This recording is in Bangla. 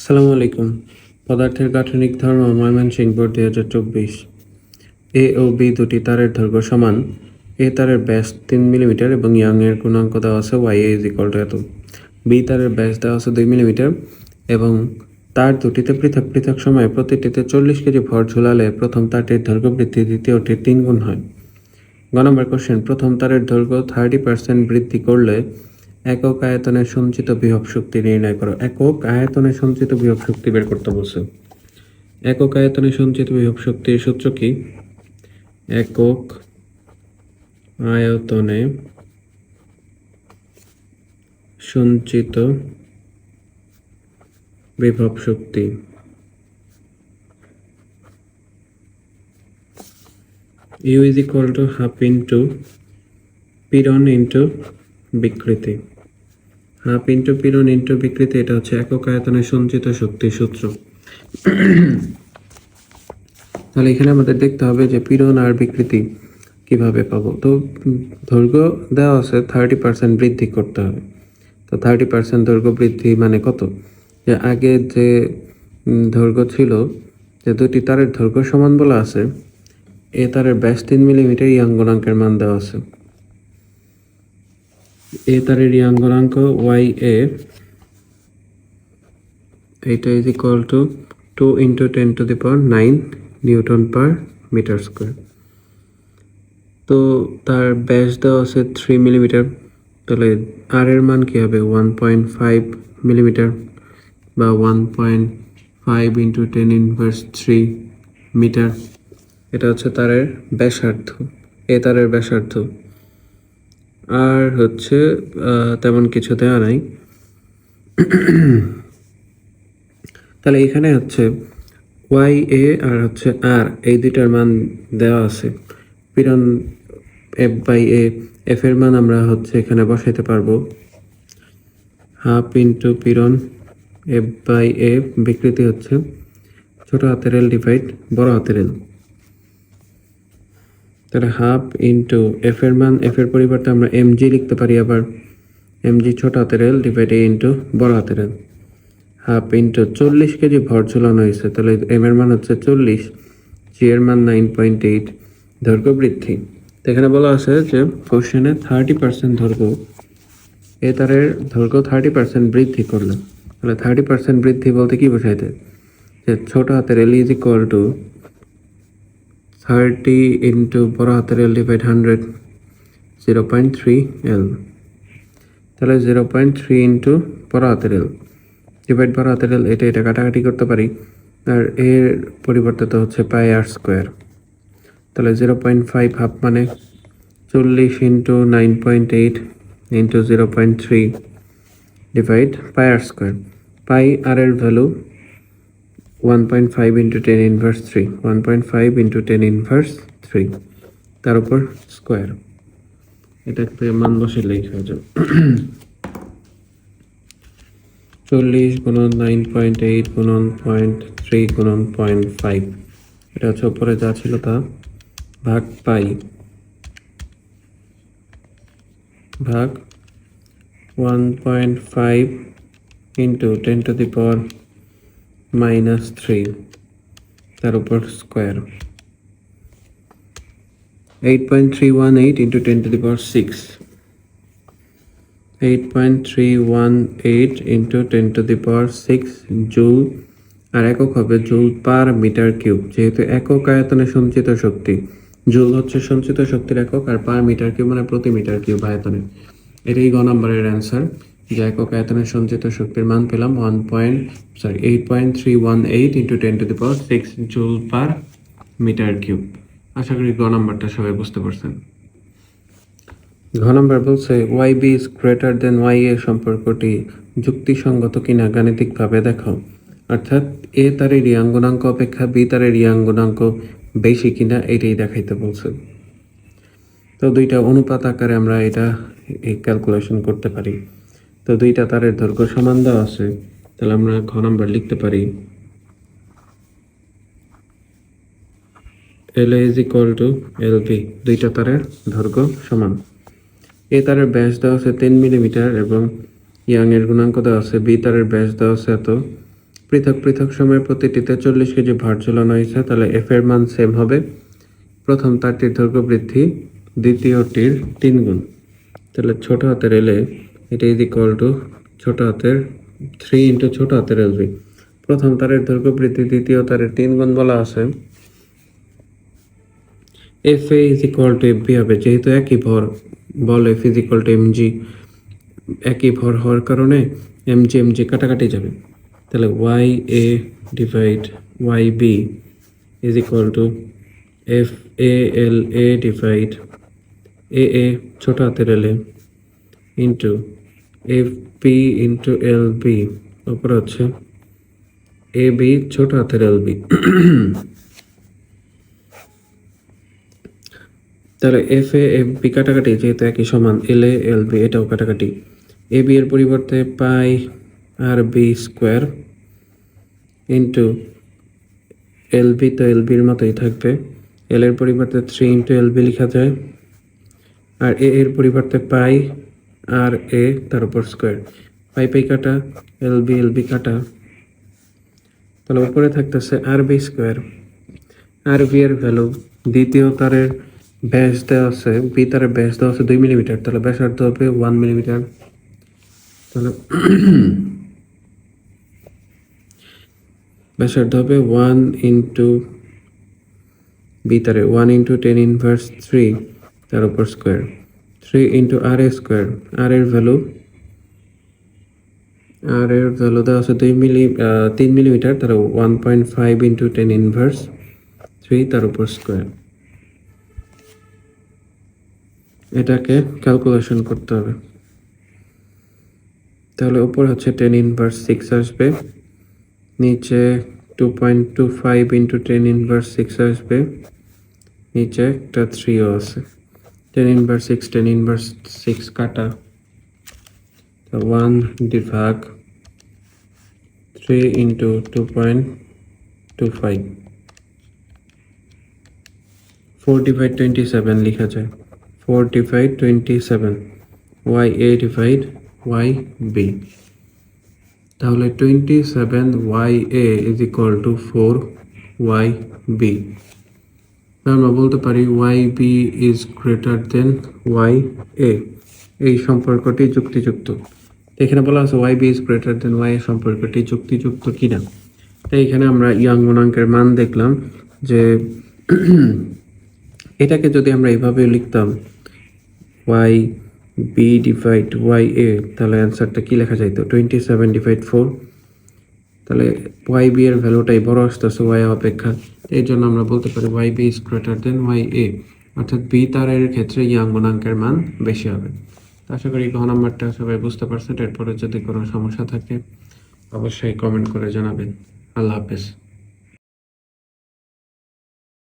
আসসালামু আলাইকুম। পদার্থের গাঠনিক ধর্ম ময়মনসিংহ, বোর্ড দুই হাজার চব্বিশ। এ ও বি দুটি তারের দৈর্ঘ্য সমান। এ তারের ব্যাস তিন মিলিমিটার এবং ইয়াং এর গুণাঙ্ক দেওয়া আছে ওয়াই ইজ ইকুয়াল টু এত। বি তারের ব্যাস দেওয়া আছে দুই মিলিমিটার এবং তার দুটিতে পৃথক পৃথক সময়ে প্রতিটিতে চল্লিশ কেজি ভর ঝুলালে প্রথম তারটির দৈর্ঘ্য বৃদ্ধি, দ্বিতীয়টির তিন গুণ হয়। গ নম্বর কোশ্চেন প্রথম তারের দৈর্ঘ্য থার্টি পার্সেন্ট বৃদ্ধি করলে একক আয়তনের সঞ্চিত বিভব শক্তি নির্ণয় করো। একক আয়তনে সঞ্চিত বিভব শক্তি বের করতে বলছে। একক আয়তনে সঞ্চিত বিভব শক্তির সূত্র কি? একক আয়তনে সঞ্চিত বিভব শক্তি। U is equal to half into পীড়ন ইন্টু বিকৃতি। হাফ ইন্টু পীড়ন ইন্টু বিকৃতি এটা হচ্ছে একক আয়তনে সঞ্চিত শক্তির সূত্র। তাহলে এখানে আমাদের দেখতে হবে যে পীড়ন আর বিকৃতি কীভাবে পাবো। তো দৈর্ঘ্য দেওয়া আছে থার্টি পার্সেন্ট বৃদ্ধি করতে হবে। তো থার্টি পার্সেন্ট দৈর্ঘ্য বৃদ্ধি মানে কত? যে আগে যে দৈর্ঘ্য ছিল, যে দুটি তারের দৈর্ঘ্য সমান বলা আছে, এ তারের ব্যাস তিন মিলিমিটার ইয়াং গুণাঙ্কের মান দেওয়া আছে। এ তারের ইয়াং গুণাঙ্ক ওয়াই এ এইটা is equal to two into ten to the power nine newton per metre square তো তার ব্যাস দেওয়া আছে থ্রি মিলিমিটার তাহলে আর এর মান কী হবে? ওয়ান পয়েন্ট ফাইভ মিলিমিটার বা one point five into ten inverse three metre এটা হচ্ছে তারের ব্যাসার্ধ এ তারের ব্যাসার্ধ। আর হচ্ছে তেমন কিছু দেওয়া নাই। তাহলে এখানে হচ্ছে ওয়াই, এ আর হচ্ছে আর, এই দুইটার মান দেওয়া আছে। পীড়ন এফ বাই এ, এফ এর মান আমরা হচ্ছে এখানে বসাইতে পারব। হাফ ইন্টু পীড়ন এফ বাই এ বিকৃতি হচ্ছে ছোট হাতের এল ডিভাইড বড় হাতের এল। তাহলে হাফ ইন্টু এফ এর মান এফ এর পরিবর্তে আমরা এম জি লিখতে পারি আবার এম জি ছোট হাতের এল ডিভাইড এ ইন্টু বড় হাতের এল হাফ ইন্টু চল্লিশ কেজি ভর ঝুলানো হয়েছে, তাহলে এম এর মান হচ্ছে চল্লিশ জি এর মান নাইন পয়েন্ট এইট দৈর্ঘ্য বৃদ্ধি। তো এখানে বলা আছে যে কোশ্চেনে থার্টি পার্সেন্ট দৈর্ঘ্য, এ তারের দৈর্ঘ্য থার্টি পার্সেন্ট বৃদ্ধি করলে। তাহলে থার্টি পার্সেন্ট বৃদ্ধি বলতে কি বোঝাইতে যে ছোট হাতের L is equal to thirty into বড় হাতের L divide hundred zero point three L তাহলে জিরো পয়েন্ট থ্রি ইন্টু বড় হাতের এল ডিভাইড বড় হাতের এল এটা এটা কাটাকাটি করতে পারি। আর এর পরিবর্তে তো হচ্ছে পাই আর স্কোয়ার তাহলে জিরো পয়েন্ট ফাইভ হাফ মানে চল্লিশ into nine point eight into zero point three divide pi R square pi R এর value one point five into ten inverse three one point five into ten inverse three তার উপর স্কোয়ার এটা থেকে মান বসাইলেই হয়ে যাবে চল্লিশ গুণন নাইন পয়েন্ট এইট গুণন পয়েন্ট থ্রি গুণন পয়েন্ট ফাইভ এটা হচ্ছে উপরে যা ছিল তা ভাগ পাই। ভাগ one point five into ten to the power minus three তার উপর square eight point three one eight into ten to the power six eight point three one eight into ten to the power six joule আর একক হবে জুল পার মিটার কিউব যেহেতু একক আয়তনে সঞ্চিত শক্তি জুল হচ্ছে সঞ্চিত শক্তির একক আর পার মিটার কিউব মানে প্রতি মিটার কিউব আয়তনে। এটাই গ নম্বরের অ্যান্সার যে একক আয়তনে সঞ্চিত শক্তির মান পেলাম one point sorry eight point three one eight into ten to the power six joule per metre cube আশা করি গ নম্বরটা সবাই বুঝতে পারছেন। ঘ নম্বর বলছে Y B is greater than Y A সম্পর্কটি যুক্তিসঙ্গত কিনা গাণিতিকভাবে দেখাও অর্থাৎ এ তারের রিয়াঙ্গুনাঙ্ক অপেক্ষা বি তারের রিয়াঙ্গুনাঙ্ক বেশি কিনা এটাই দেখাইতে বলছে। তো দুইটা অনুপাত আকারে আমরা এটা এই ক্যালকুলেশন করতে পারি। তো দুইটা তারের দৈর্ঘ্য সমান দেওয়া আছে, তাহলে আমরা ঘ নম্বর লিখতে পারি। L is equal to L B দুইটা তারের দৈর্ঘ্য সমান। এ তারের ব্যাস দেওয়া আছে তিন মিলিমিটার এবং ইয়াং এর গুণাঙ্ক দেওয়া আছে বি তারের ব্যাস দেওয়া আছে এত। পৃথক পৃথক সময়ে প্রতিটিতে চল্লিশ কেজি ভার ঝুলানো হয়েছে, তাহলে এফ এর মান সেম হবে। প্রথম তারটির দৈর্ঘ্য বৃদ্ধি, দ্বিতীয়টির তিন গুণ। তাহলে ছোট হাতের এলে এটা ইজ ইকুয়াল টু ছোট হাতের থ্রি ইন্টু ছোট হাতের এলবি প্রথম তারের দৈর্ঘ্য বৃদ্ধি, দ্বিতীয় তারের তিন গুণ বলা আছে। F A is equal to F B হবে, যেহেতু একই ভর, বল F is equal to M G একই ভর হওয়ার কারণে এম জি এম জি কাটাকাটি যাবে। তাহলে Y A divide Y B is equal to F A L A divide A A ছোট হাতের L A into F P into L B ওপরে হচ্ছে এ বি ছোট হাতের এল বি তাহলে এফ এ এফ বি কাটাকাটি যেহেতু একই সমান এল এ এল বি এটাও কাটাকাটি। এ বি এর পরিবর্তে pi R B square into L B তো এল বির মতোই থাকবে। এল এর পরিবর্তে থ্রি ইন্টু এল বি লেখা যায়। আর এ এর পরিবর্তে পাই আর এ তার উপর স্কোয়ার। পাই পাই কাটা, এল বি এল বি কাটা। তাহলে উপরে থাকতেছে আর বি স্কোয়ার। আর বি এর ভ্যালু দ্বিতীয় তারের ব্যাস দেওয়া আছে, বি তারের ব্যাস দেওয়া আছে দুই মিলিমিটার। তাহলে ব্যাসার্ধ হবে ওয়ান মিলিমিটার তাহলে ব্যাসার্ধ হবে ওয়ান ইন্টু বি তারে one into ten inverse three তার উপর square. Three into R A square R এর ভ্যালু আর এর ভ্যালু দেওয়া আছে দুই মিলি তিন মিলিমিটার তার one point five into ten inverse three তার উপর স্কোয়ার এটাকে ক্যালকুলেশন করতে হবে। তাহলে উপরে হচ্ছে টেন ইনভার্স সিক্স আসবে, নিচে two point two five into ten inverse six আসবে, নিচে একটা থ্রিও আছে। Ten inverse six ten inverse six কাটা। One ডিভাগ three into two point two five four divide twenty seven লেখা যায়। Four divide twenty seven Y A divide Y B তাহলে twenty seven Y A is equal to four Y B আমরা বলতে পারি Y B is greater than Y A এই সম্পর্কটি যুক্তিযুক্ত। এখানে বলা আছে Y B is greater than Y A সম্পর্কটি যুক্তিযুক্ত কিনা। তাই এখানে আমরা ইয়াং গুণাঙ্কের মান দেখলাম যে এটাকে যদি আমরা এইভাবে লিখতাম Y B divide Y A তাহলে অ্যান্সারটা কি লেখা যাইতো? টোয়েন্টি সেভেন ডিভাইড ফোর তাহলে ওয়াই বি এর ভ্যালুটাই বড় আসতেছে ওয়াই অপেক্ষা। এই জন্য আমরা বলতে পারি Y B is greater than Y A অর্থাৎ বি তারের ক্ষেত্রে ইয়াং গুণাঙ্কের মান বেশি হবে। আশা করি ঘ নাম্বারটা সবাই বুঝতে পারছেন। এরপরে যদি কোনো সমস্যা থাকে, অবশ্যই কমেন্ট করে জানাবেন। আল্লাহ হাফেজ।